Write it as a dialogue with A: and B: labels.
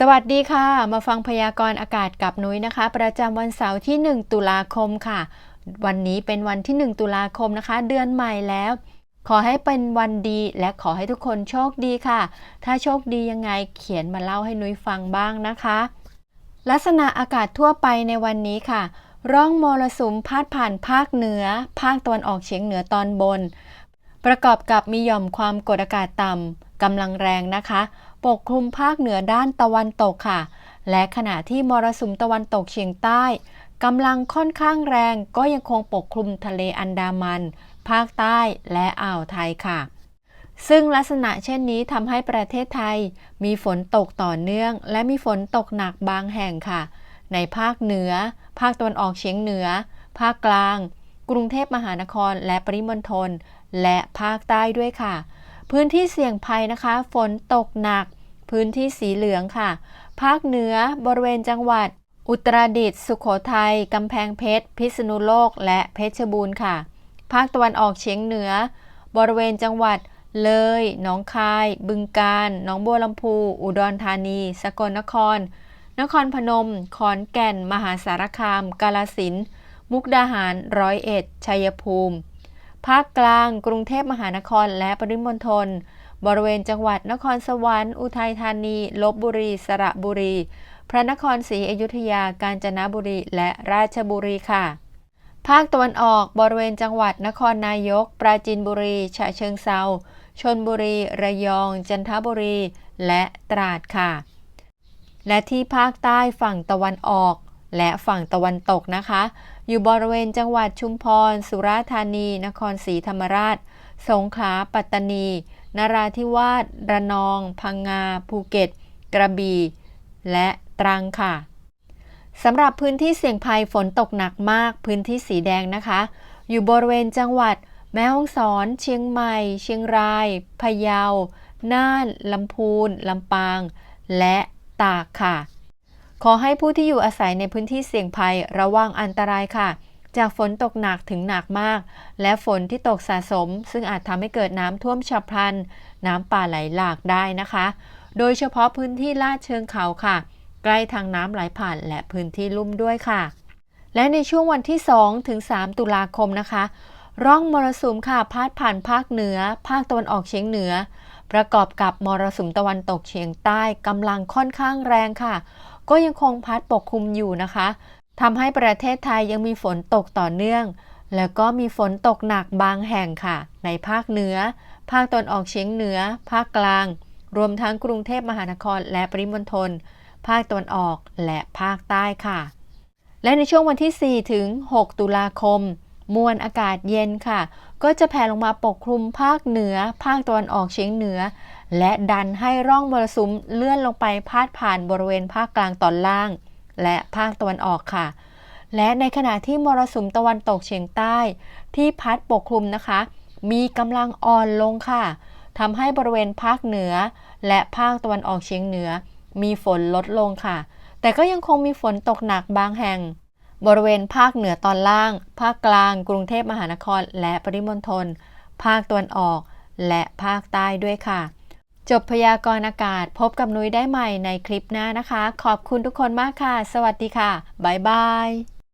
A: สวัสดีค่ะ มาฟังพยากรณ์อากาศกับนุ้ยนะคะ ประจำวันเสาร์ที่ 1 ตุลาคมค่ะ วันนี้เป็นวันที่ 1 ตุลาคมนะคะ เดือนใหม่แล้ว ขอให้เป็นวันดีและขอให้ทุกคนโชคดีค่ะ ถ้าโชคดียังไงเขียนมาเล่าให้นุ้ยฟังบ้างนะคะ ลักษณะอากาศทั่วไปในวันนี้ค่ะ ร่องมรสุมพาดผ่านภาคเหนือ ภาคตะวันออกเฉียงเหนือตอนบน ประกอบกับมีหย่อมความกดอากาศต่ำกำลังแรงนะคะ ปกคลุมภาคเหนือด้านตะวันตกค่ะ และขณะที่มรสุมตะวันตกเฉียงใต้กำลังค่อนข้างแรงก็ยังคงปกคลุมทะเลอันดามัน ภาคใต้และอ่าวไทยค่ะ ซึ่งลักษณะเช่นนี้ทำให้ประเทศไทย มีฝนตกต่อเนื่อง และมีฝนตกหนักบางแห่งค่ะ ในภาคเหนือ ภาคตะวันออกเฉียงเหนือ ภาคกลาง กรุงเทพมหานครและปริมณฑลและภาคใต้ด้วยค่ะ พื้นที่เสี่ยงภัยนะคะ ฝนตกหนัก พื้นที่สีเหลืองค่ะ ภาคเหนือบริเวณจังหวัด อุตรดิตถ์สุขโขทัยกำแพงเพชร พิษณุโลก และเพชรบูรณ์ค่ะ ภาคตะวันออกเฉียงเหนือ บริเวณจังหวัดเลยหนองคาย บึงกาฬหนองบัวลำพู อุดรธานี สกลนคร นครพนม ขอนแก่น มหาสารคาม กาลสินธุ์มุกดาหาร ร้อยเอ็ด ชัยภูมิ ภาคกลาง กรุงเทพมหานครและปริมณฑล บริเวณจังหวัดนครสวรรค์ อุทัยธานี ลบบุรี สระบุรี พระนครศรีอยุธยา กาญจนบุรี และราชบุรีค่ะ ภาคตะวันออก บริเวณจังหวัดนครนายก ปราจีนบุรี ฉะเชิงเซาชนบุรี ระยอง จันทบุรี และตราดค่ะ และที่ภาคใต้ฝั่งตะวันออก และฝั่งตะวันตกนะคะ อยู่บริเวณจังหวัดชุมพร สุราษฎร์ธานี นครศรีธรรมราช สงขลา ปัตตานี นราธิวาส ระนอง พังงา ภูเก็ต กระบี่ และตรังค่ะ สำหรับพื้นที่เสี่ยงภัยฝนตกหนักมาก พื้นที่สีแดงนะคะ อยู่บริเวณจังหวัด แม่ฮ่องสอน เชียงใหม่ เชียงราย พะเยา น่าน ลำพูน ลำปาง และตากค่ะ ขอให้ผู้ที่อยู่อาศัยในพื้นที่เสี่ยงภัยระวังอันตรายค่ะ จากฝนตกหนักถึงหนักมาก และฝนที่ตกสะสม ซึ่งอาจทำให้เกิดน้ำท่วมฉับพลัน น้ำป่าไหลหลากได้นะคะ โดยเฉพาะพื้นที่ลาดเชิงเขาค่ะ ใกล้ทางน้ำไหลผ่านและพื้นที่ลุ่มด้วยค่ะ และในช่วงวันที่ 2 ถึง 3 ตุลาคมนะคะ ร่องมรสุมค่ะพาดผ่านภาคเหนือ ภาคตะวันออกเฉียงเหนือ ประกอบกับมรสุมตะวันตกเฉียงใต้กำลังค่อนข้างแรงค่ะ ก็ยังคงพัดปกคลุมอยู่นะคะทำให้ประเทศไทยยังมีฝนตกต่อเนื่อง แล้วก็มีฝนตกหนักบางแห่งค่ะ ในภาคเหนือ ภาคตะวันออกเฉียงเหนือ ภาคกลาง รวมทั้งกรุงเทพมหานครและปริมณฑล ภาคตะวันออกและภาคใต้ค่ะ และในช่วงวันที่ 4 ถึง 6 ตุลาคม มวลอากาศเย็นค่ะ ก็จะแผ่ลงมาปกคลุมภาคเหนือ ภาคตะวันออกเฉียงเหนือ และดันให้ร่องมรสุมเลื่อนลงไปพาดผ่านบริเวณภาคกลางตอนล่าง และภาคตะวันออกค่ะ และในขณะที่มรสุมตะวันตกเฉียงใต้ ที่พัดปกคลุมนะคะ มีกำลังอ่อนลงค่ะทำให้บริเวณภาคเหนือ และภาคตะวันออกเฉียงเหนือ มีฝนลดลงค่ะ แต่ก็ยังคงมีฝนตกหนักบางแห่ง บริเวณภาคเหนือตอนล่าง ภาคกลาง กรุงเทพมหานคร และปริมณฑลภาคตะวันออก และภาคใต้ด้วยค่ะ จบพยากรณ์อากาศพบกับนุ้ยได้ใหม่ในคลิปหน้านะคะ ขอบคุณทุกคนมากค่ะ สวัสดีค่ะ บ๊ายบาย